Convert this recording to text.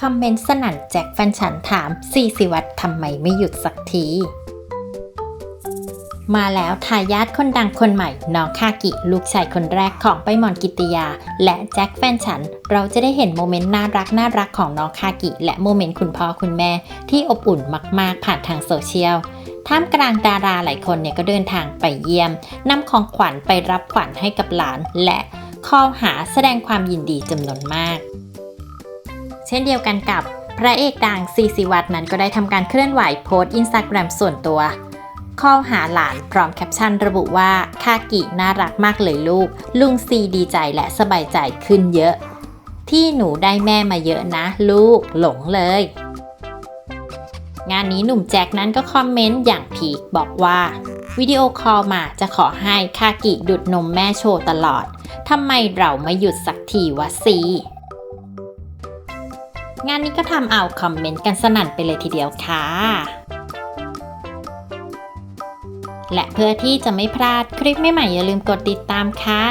คอมเมนต์สนั่นแจ็คแฟนฉันถามซีสิวัตทำไมไม่หยุดสักที มาแล้วทายาทคนดังคนใหม่ น้องคากิ ลูกชายคนแรกของไปมอนกิติยา และแจ็คแฟนฉัน เราจะได้เห็นโมเมนต์น่ารักน่ารักของน้องคากิ และโมเมนต์คุณพ่อคุณแม่ ที่อบอุ่นมาก ๆ ผ่านทางโซเชียลท่ามกลางดาราหลายคนเนี่ยก็เดินทางไปเยี่ยมนำของขวัญไปรับขวัญให้กับหลาน และคอหาแสดงความยินดีจำนวนมาก เช่นเดียวกันกับพระเอกดังซีซีวัตนั้นก็ได้ทำการเคลื่อนไหวโพสต์อินสตาแกรมส่วนตัวคอหาหลานพร้อมแคปชั่นระบุว่าคากิน่ารักมากเลยลูก ลุงซีดีใจและสบายใจขึ้นเยอะ ที่หนูได้แม่มาเยอะนะ ลูกหลงเลย งานนี้หนุ่มแจ็คนั้นก็คอมเมนต์อย่างพีคบอกว่าวิดีโอคอลมาจะขอให้คากิดุดนมแม่โชว์ตลอด ทำไมเราไม่หยุดสักทีวะซี งานนี้ก็ทำเอาคอมเมนต์กันสนั่นไปเลยทีเดียวค่ะ และเพื่อที่จะไม่พลาดคลิปใหม่ๆอย่าลืมกดติดตามค่ะ